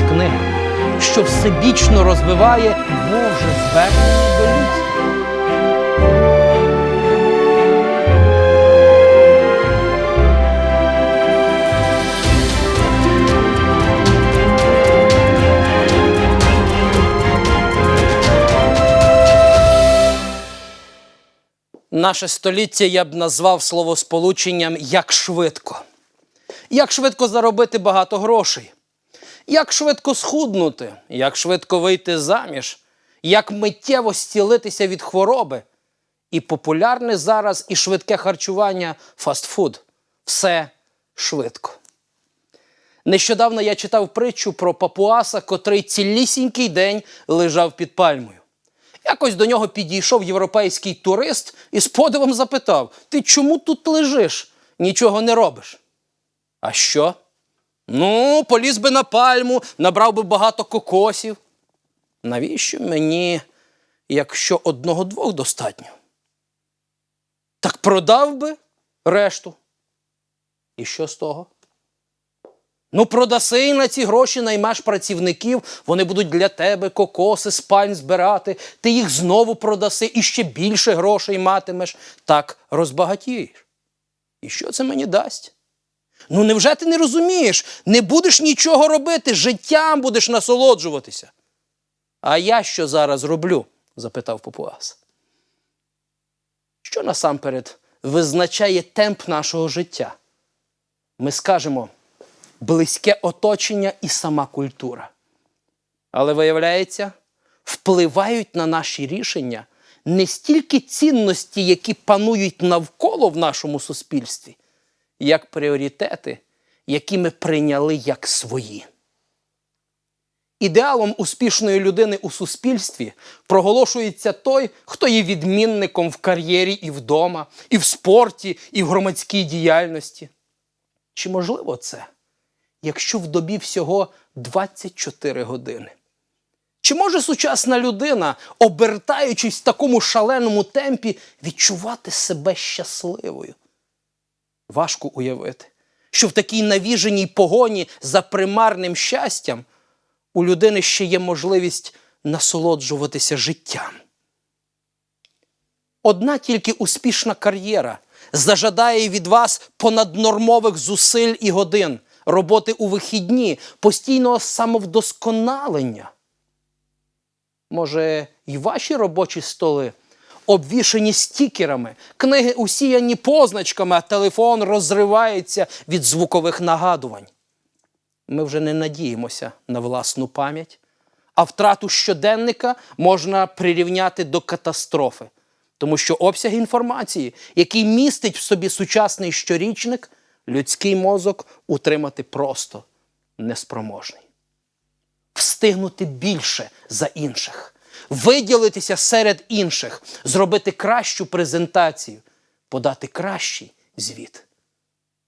з книги, що всебічно розвиває Боже звернення до людства. Наше століття я б назвав словосполученням як швидко. Як швидко заробити багато грошей, як швидко схуднути, як швидко вийти заміж, як миттєво зцілитися від хвороби. І популярне зараз і швидке харчування фастфуд. Все швидко. Нещодавно я читав притчу про папуаса, котрий цілісінький день лежав під пальмою. Якось до нього підійшов європейський турист і з подивом запитав: Ти чому тут лежиш? Нічого не робиш. А що? Ну, поліз би на пальму, набрав би багато кокосів. Навіщо мені, якщо одного-двох достатньо? Так продав би решту. І що з того? Ну, продаси і на ці гроші наймеш працівників, вони будуть для тебе кокоси з пальм збирати, ти їх знову продаси і ще більше грошей матимеш. Так розбагатієш. І що це мені дасть? Ну, невже ти не розумієш? Не будеш нічого робити, життям будеш насолоджуватися. А я що зараз роблю? запитав Папуас. Що насамперед визначає темп нашого життя? Ми скажемо близьке оточення і сама культура. Але виявляється, впливають на наші рішення не стільки цінності, які панують навколо в нашому суспільстві, як пріоритети, які ми прийняли як свої. Ідеалом успішної людини у суспільстві проголошується той, хто є відмінником в кар'єрі і вдома, і в спорті, і в громадській діяльності. Чи можливо це, якщо в добі всього 24 години? Чи може сучасна людина, обертаючись в такому шаленому темпі, відчувати себе щасливою? Важко уявити, що в такій навіженій погоні за примарним щастям у людини ще є можливість насолоджуватися життям. Одна тільки успішна кар'єра зажадає від вас понаднормових зусиль і годин, роботи у вихідні, постійного самовдосконалення. Може, й ваші робочі столи обвішані стікерами, книги усіяні позначками, а телефон розривається від звукових нагадувань. Ми вже не надіємося на власну пам'ять, а втрату щоденника можна прирівняти до катастрофи, тому що обсяг інформації, який містить в собі сучасний щорічник, людський мозок утримати просто неспроможний. Встигнути більше за інших, виділитися серед інших, зробити кращу презентацію, подати кращий звіт.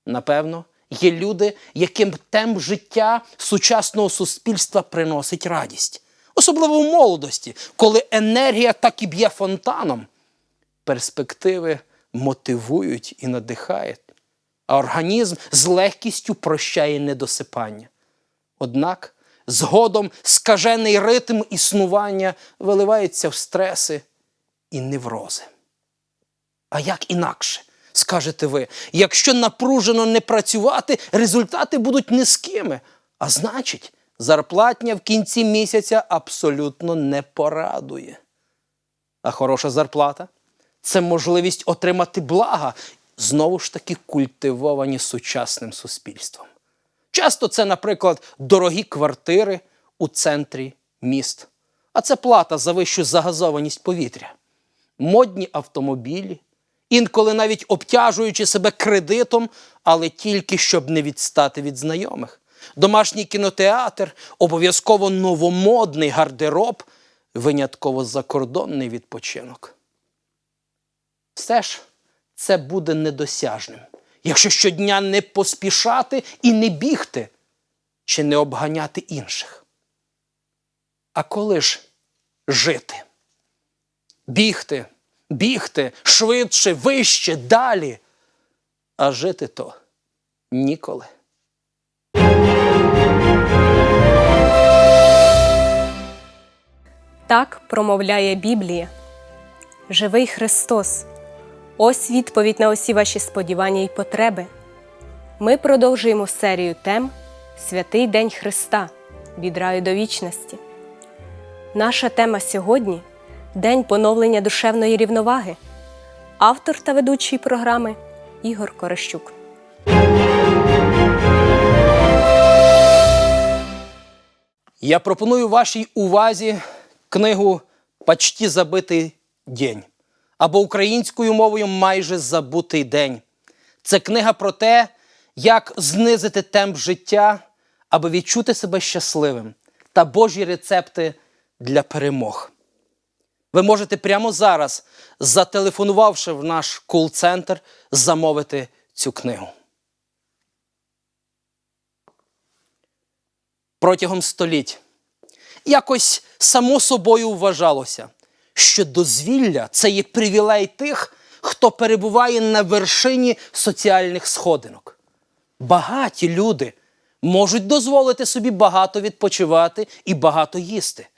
Напевно, є люди, яким темп життя сучасного суспільства приносить радість, особливо в молодості, коли енергія так і б'є фонтаном. Перспективи мотивують і надихають, а організм з легкістю прощає недосипання. Однак згодом скажений ритм існування виливається в стреси і неврози. А як інакше, скажете ви, якщо напружено не працювати, результати будуть низькими. А значить, зарплатня в кінці місяця абсолютно не порадує. А хороша зарплата це можливість отримати блага, знову ж таки культивовані сучасним суспільством. Часто це, наприклад, дорогі квартири у центрі міст. А це плата за вищу загазованість повітря, модні автомобілі, інколи навіть обтяжуючи себе кредитом, але тільки щоб не відстати від знайомих. Домашній кінотеатр, обов'язково новомодний гардероб, винятково закордонний відпочинок. Все ж це буде недосяжним, якщо щодня не поспішати і не бігти, чи не обганяти інших. А коли ж жити? Бігти, бігти швидше, вище, далі. А жити то ніколи. Так промовляє Біблія. Живий Христос. Ось відповідь на усі ваші сподівання і потреби. Ми продовжуємо серію тем Святий День Христа від раю до вічності. Наша тема сьогодні День поновлення душевної рівноваги. Автор та ведучий програми Ігор Корощук. Я пропоную вашій увазі книгу Почти забитий день або українською мовою майже забутий день. Це книга про те, як знизити темп життя, аби відчути себе щасливим та Божі рецепти для перемог. Ви можете прямо зараз, зателефонувавши в наш кул-центр, замовити цю книгу. Протягом століть якось само собою вважалося, що дозвілля це є привілей тих, хто перебуває на вершині соціальних сходинок. Багаті люди можуть дозволити собі багато відпочивати і багато їсти.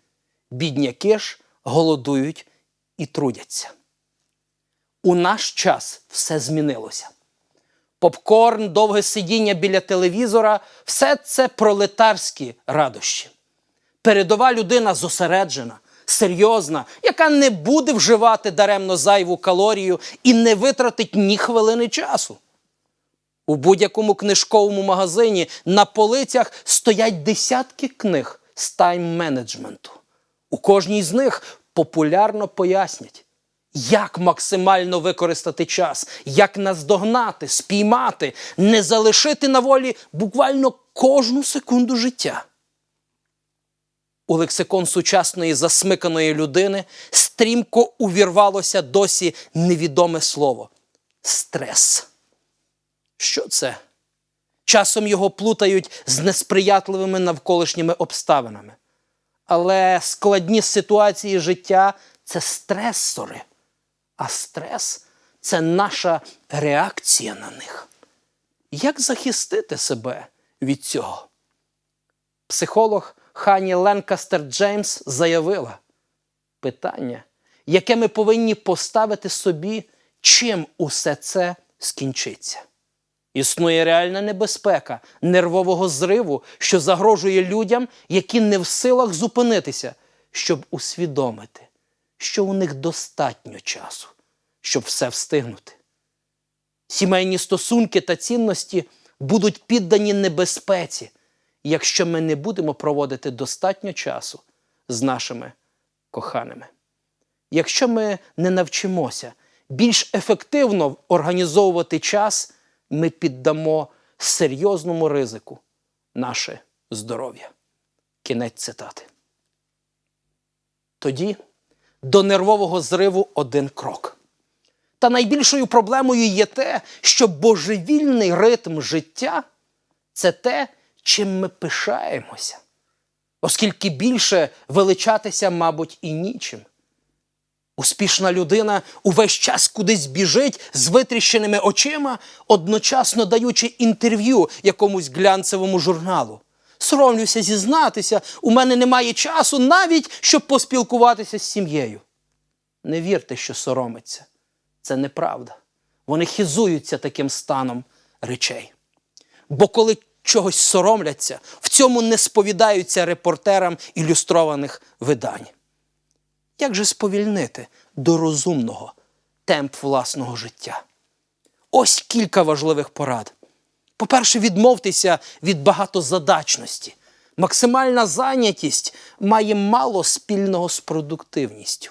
Бідняки ж голодують і трудяться. У наш час все змінилося. Попкорн, довге сидіння біля телевізора все це пролетарські радощі. Передова людина зосереджена, серйозна, яка не буде вживати даремно зайву калорію і не витратить ні хвилини часу. У будь-якому книжковому магазині на полицях стоять десятки книг з тайм-менеджменту. У кожній з них популярно пояснять, як максимально використати час, як наздогнати, спіймати, не залишити на волі буквально кожну секунду життя. У лексикон сучасної засмиканої людини стрімко увірвалося досі невідоме слово стрес. Що це? Часом його плутають з несприятливими навколишніми обставинами. Але складні ситуації життя це стресори. А стрес це наша реакція на них. Як захистити себе від цього? Психолог Хані Ленкастер Джеймс заявила: питання, яке ми повинні поставити собі, чим усе це скінчиться. Існує реальна небезпека нервового зриву, що загрожує людям, які не в силах зупинитися, щоб усвідомити, що у них достатньо часу, щоб все встигнути. Сімейні стосунки та цінності будуть піддані небезпеці, якщо ми не будемо проводити достатньо часу з нашими коханими. Якщо ми не навчимося більш ефективно організовувати час, ми піддамо серйозному ризику наше здоров'я. Кінець цитати. Тоді до нервового зриву один крок. Та найбільшою проблемою є те, що божевільний ритм життя це те, чим ми пишаємося, оскільки більше величатися, мабуть, і нічим. Успішна людина увесь час кудись біжить з витріщеними очима, одночасно даючи інтерв'ю якомусь глянцевому журналу. Соромлюся зізнатися, у мене немає часу навіть, щоб поспілкуватися з сім'єю. Не вірте, що соромиться. Це неправда. Вони хизуються таким станом речей. Бо коли чогось соромляться, в цьому не сповідаються репортерам ілюстрованих видань. Як же сповільнити до розумного темп власного життя? Ось кілька важливих порад. По-перше, відмовтеся від багатозадачності. Максимальна зайнятість має мало спільного з продуктивністю,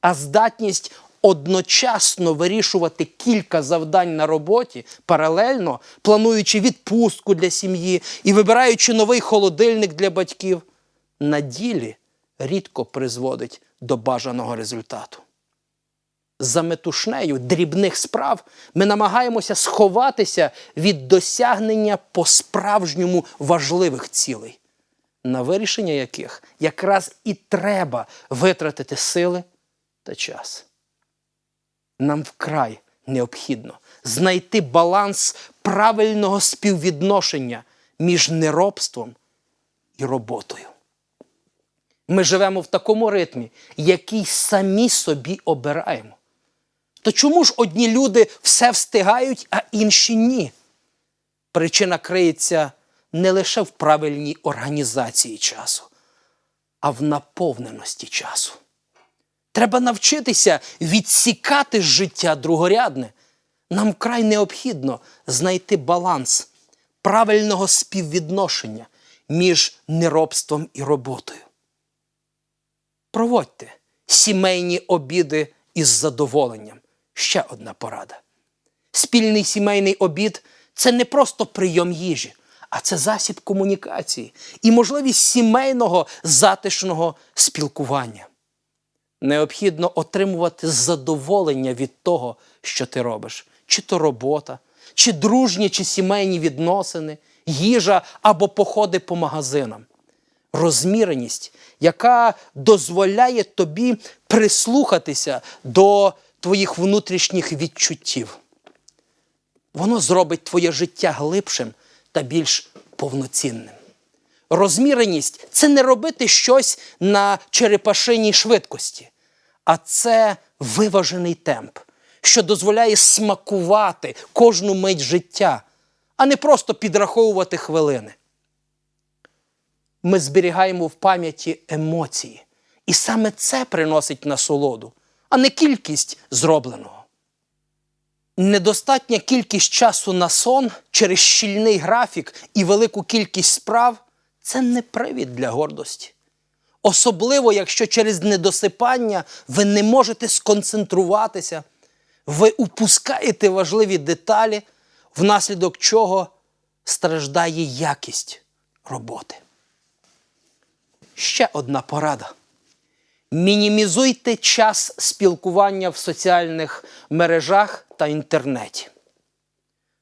а здатність одночасно вирішувати кілька завдань на роботі паралельно, плануючи відпустку для сім'ї і вибираючи новий холодильник для батьків, на ділі рідко призводить до бажаного результату. За метушнею дрібних справ ми намагаємося сховатися від досягнення по-справжньому важливих цілей, на вирішення яких якраз і треба витратити сили та час. Нам вкрай необхідно знайти баланс правильного співвідношення між неробством і роботою Ми живемо в такому ритмі, який самі собі обираємо. То чому ж одні люди все встигають, а інші ні? Причина криється не лише в правильній організації часу, а в наповненості часу. Треба навчитися відсікати життя другорядне. Нам вкрай необхідно знайти баланс правильного співвідношення між неробством і роботою. Проводьте сімейні обіди із задоволенням. Ще одна порада. Спільний сімейний обід це не просто прийом їжі, а це засіб комунікації і можливість сімейного затишного спілкування. Необхідно отримувати задоволення від того, що ти робиш, чи то робота, чи дружні, чи сімейні відносини, їжа або походи по магазинам. Розміреність, яка дозволяє тобі прислухатися до твоїх внутрішніх відчуттів. Воно зробить твоє життя глибшим та більш повноцінним. Розміреність це не робити щось на черепашиній швидкості, а це виважений темп, що дозволяє смакувати кожну мить життя, а не просто підраховувати хвилини. Ми зберігаємо в пам'яті емоції, і саме це приносить насолоду, а не кількість зробленого. Недостатня кількість часу на сон через щільний графік і велику кількість справ це не привід для гордості. Особливо, якщо через недосипання ви не можете сконцентруватися, ви упускаєте важливі деталі, внаслідок чого страждає якість роботи. Ще одна порада. Мінімізуйте час спілкування в соціальних мережах та інтернеті.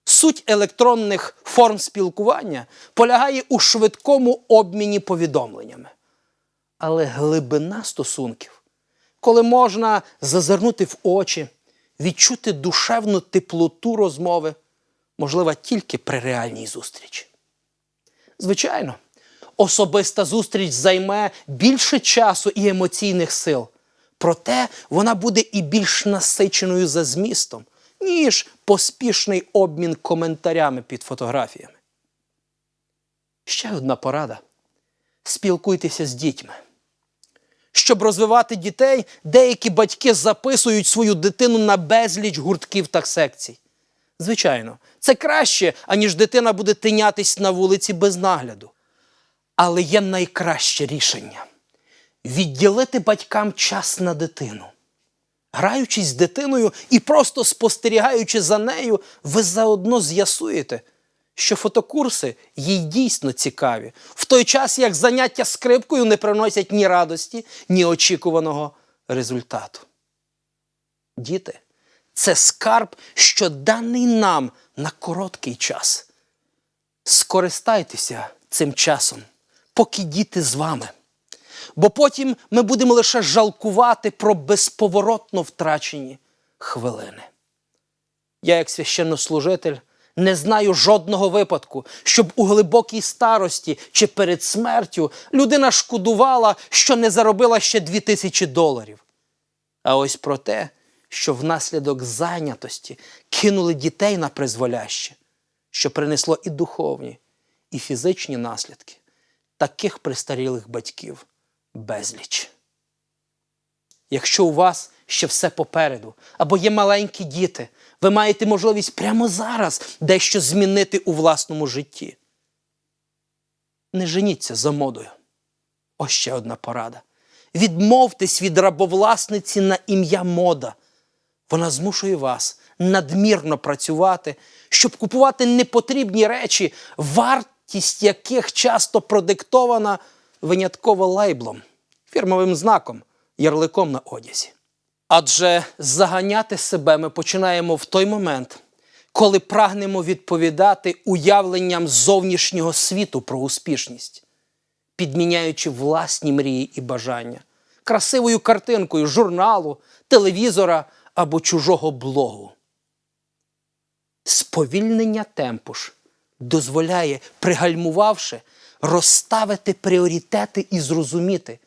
Суть електронних форм спілкування полягає у швидкому обміні повідомленнями. Але глибина стосунків, коли можна зазирнути в очі, відчути душевну теплоту розмови, можлива тільки при реальній зустрічі. Звичайно, особиста зустріч займе більше часу і емоційних сил, проте вона буде і більш насиченою за змістом, ніж поспішний обмін коментарями під фотографіями. Ще одна порада: спілкуйтеся з дітьми. Щоб розвивати дітей, деякі батьки записують свою дитину на безліч гуртків та секцій. Звичайно, це краще, аніж дитина буде тинятись на вулиці без нагляду. Але є найкраще рішення відділити батькам час на дитину. Граючись з дитиною і просто спостерігаючи за нею, ви заодно з'ясуєте, що фотокурси їй дійсно цікаві, в той час як заняття скрипкою не приносять ні радості, ні очікуваного результату. Діти це скарб, що даний нам на короткий час. Скористайтеся цим часом, поки діти з вами. Бо потім ми будемо лише жалкувати про безповоротно втрачені хвилини. Я, як священнослужитель, не знаю жодного випадку, щоб у глибокій старості чи перед смертю людина шкодувала, що не заробила ще дві тисячі доларів. А ось про те, що внаслідок зайнятості кинули дітей на призволяще, що принесло і духовні, і фізичні наслідки таких престарілих батьків безліч. Якщо у вас ще все попереду, або є маленькі діти, ви маєте можливість прямо зараз дещо змінити у власному житті. Не женіться за модою. Ось ще одна порада. Відмовтесь від рабовласниці на ім'я мода. Вона змушує вас надмірно працювати, щоб купувати непотрібні речі, вартість яких часто продиктована винятково лейблом, фірмовим знаком, ярликом на одязі. Адже заганяти себе ми починаємо в той момент, коли прагнемо відповідати уявленням зовнішнього світу про успішність, підміняючи власні мрії і бажання красивою картинкою журналу, телевізора або чужого блогу. Сповільнення темпу ж дозволяє, пригальмувавши, розставити пріоритети і зрозуміти,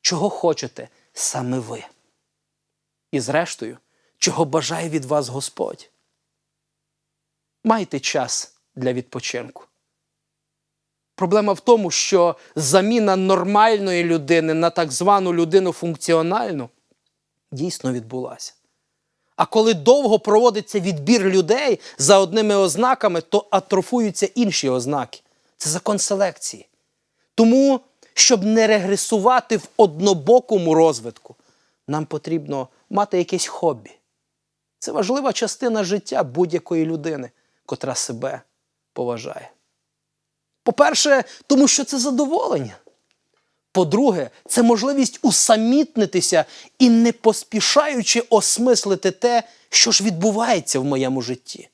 чого хочете саме ви. І зрештою, чого бажає від вас Господь. Майте час для відпочинку. Проблема в тому, що заміна нормальної людини на так звану людину функціональну дійсно відбулася. А коли довго проводиться відбір людей за одними ознаками, то атрофуються інші ознаки. Це закон селекції. Тому, щоб не регресувати в однобокому розвитку, нам потрібно мати якесь хобі. Це важлива частина життя будь-якої людини, котра себе поважає. По-перше, тому що це задоволення. По-друге, це можливість усамітнитися і не поспішаючи осмислити те, що ж відбувається в моєму житті.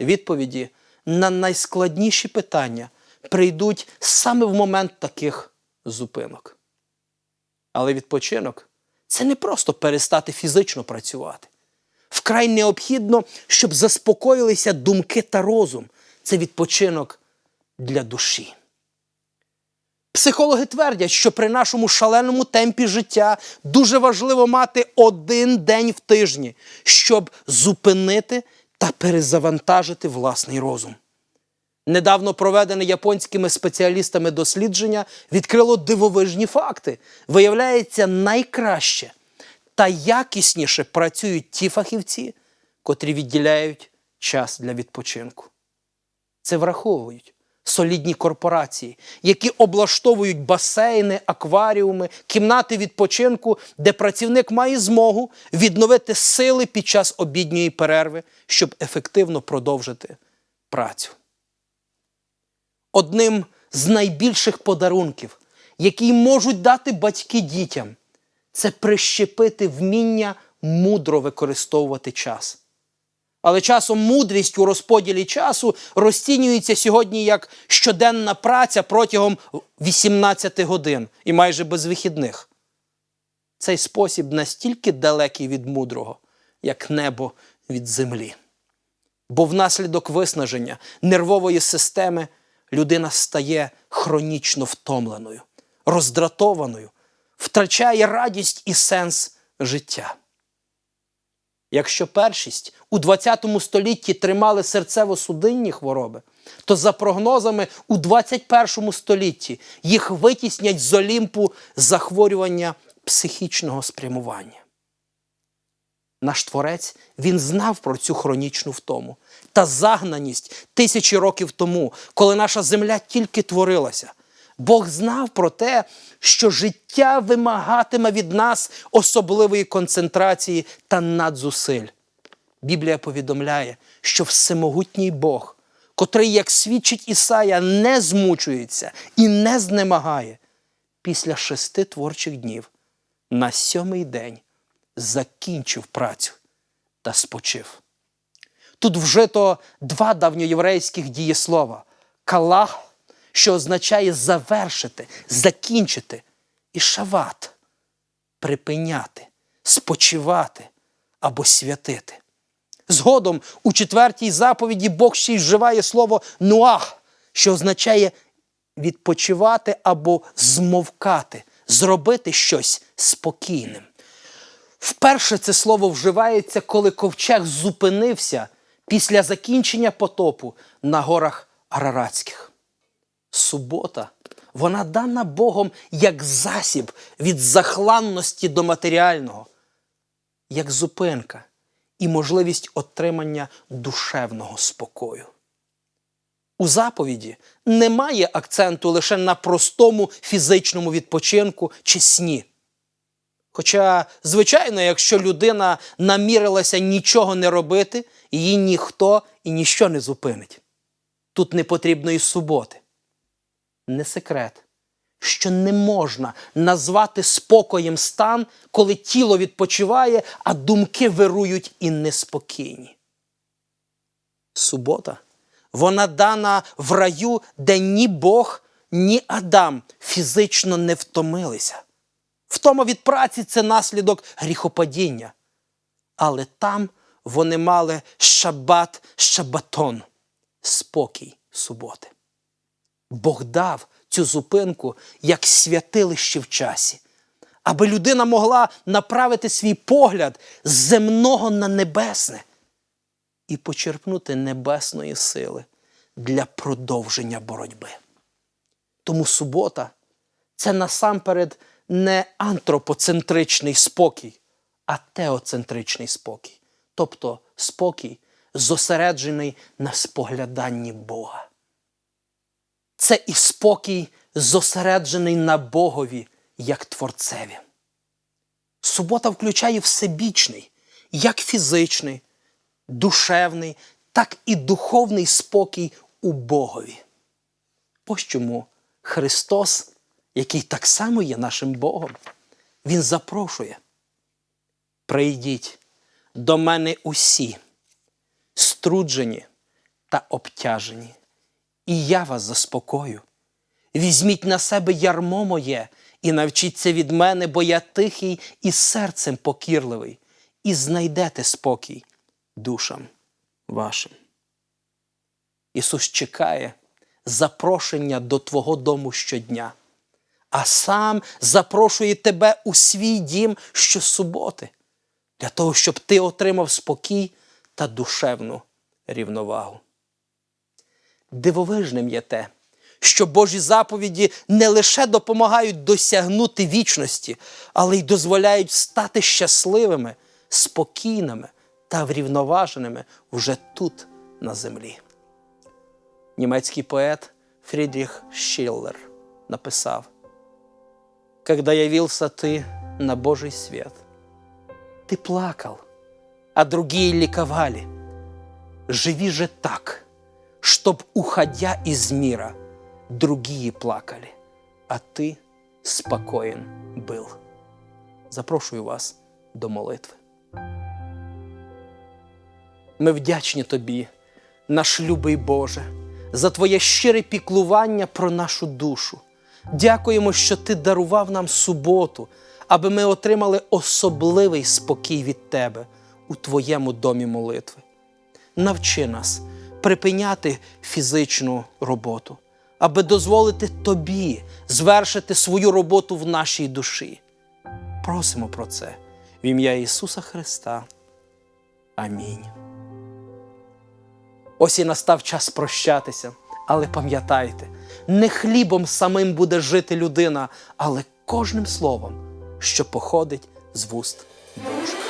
Відповіді на найскладніші питання прийдуть саме в момент таких зупинок. Але відпочинок це не просто перестати фізично працювати. Вкрай необхідно, щоб заспокоїлися думки та розум. Це відпочинок для душі. Психологи твердять, що при нашому шаленому темпі життя дуже важливо мати один день в тижні, щоб зупинити та перезавантажити власний розум. Недавно проведене японськими спеціалістами дослідження відкрило дивовижні факти. Виявляється, найкраще та якісніше працюють ті фахівці, котрі відділяють час для відпочинку. Це враховують солідні корпорації, які облаштовують басейни, акваріуми, кімнати відпочинку, де працівник має змогу відновити сили під час обідньої перерви, щоб ефективно продовжити працю. Одним з найбільших подарунків, які можуть дати батьки дітям, це прищепити вміння мудро використовувати час. Але часом мудрість у розподілі часу розцінюється сьогодні як щоденна праця протягом 18 годин і майже без вихідних. Цей спосіб настільки далекий від мудрого, як небо від землі. Бо внаслідок виснаження нервової системи людина стає хронічно втомленою, роздратованою, втрачає радість і сенс життя. Якщо першість у 20 столітті тримали серцево-судинні хвороби, то за прогнозами у 21 столітті їх витіснять з Олімпу захворювання психічного спрямування. Наш творець він знав про цю хронічну втому та загнаність тисячі років тому, коли наша земля тільки творилася. Бог знав про те, що життя вимагатиме від нас особливої концентрації та надзусиль. Біблія повідомляє, що всемогутній Бог, котрий, як свідчить Ісая, не змучується і не знемагає, після шести творчих днів на сьомий день закінчив працю та спочив. Тут вжито два давньоєврейських дієслова калах, що означає завершити, закінчити, і шават припиняти, спочивати або святити. Згодом у четвертій заповіді Бог ще й вживає слово нуах, що означає відпочивати або змовкати, зробити щось спокійним. Вперше це слово вживається, коли ковчег зупинився після закінчення потопу на горах Араратських. Субота, вона дана Богом як засіб від захланності до матеріального, як зупинка і можливість отримання душевного спокою. У заповіді немає акценту лише на простому фізичному відпочинку чи сні. Хоча, звичайно, якщо людина намірилася нічого не робити, її ніхто і ніщо не зупинить. Тут не потрібно і суботи. Не секрет, що не можна назвати спокоєм стан, коли тіло відпочиває, а думки вирують і неспокійні. Субота вона дана в раю, де ні Бог, ні Адам фізично не втомилися. Втома від праці це наслідок гріхопадіння. Але там вони мали шабат шабатон, спокій суботи. Бог дав цю зупинку як святилище в часі, аби людина могла направити свій погляд з земного на небесне і почерпнути небесної сили для продовження боротьби. Тому субота це насамперед не антропоцентричний спокій, а теоцентричний спокій, тобто спокій, зосереджений на спогляданні Бога. Це і спокій, зосереджений на Богові як Творцеві. Субота включає всебічний, як фізичний, душевний, так і духовний спокій у Богові. Ось чому Христос, який так само є нашим Богом, Він запрошує. Прийдіть до мене усі, струджені та обтяжені, і я вас заспокою. Візьміть на себе ярмо моє і навчіться від мене, бо я тихий і серцем покірливий, і знайдете спокій душам вашим. Ісус чекає запрошення до Твого дому щодня, а сам запрошує тебе у свій дім щосуботи, для того, щоб ти отримав спокій та душевну рівновагу. Дивовижним є те, що Божі заповіді не лише допомагають досягнути вічності, але й дозволяють стати щасливими, спокійними та врівноваженими вже тут, на землі. Німецький поет Фрідріх Шиллер написав: Когда явился ты на Божий свет, ты плакал, а другие ликовали. Живи же так, чтоб, уходя из мира, другие плакали, а ты спокоен был. Запрошую вас до молитви. Ми вдячні Тобі, наш любий Боже, за Твоє щире піклування про нашу душу. Дякуємо, що Ти дарував нам суботу, аби ми отримали особливий спокій від Тебе у Твоєму домі молитви. Навчи нас припиняти фізичну роботу, аби дозволити Тобі звершити свою роботу в нашій душі. Просимо про це в ім'я Ісуса Христа. Амінь. Ось і настав час прощатися, але пам'ятайте, не хлібом самим буде жити людина, але кожним словом, що походить з вуст Божих.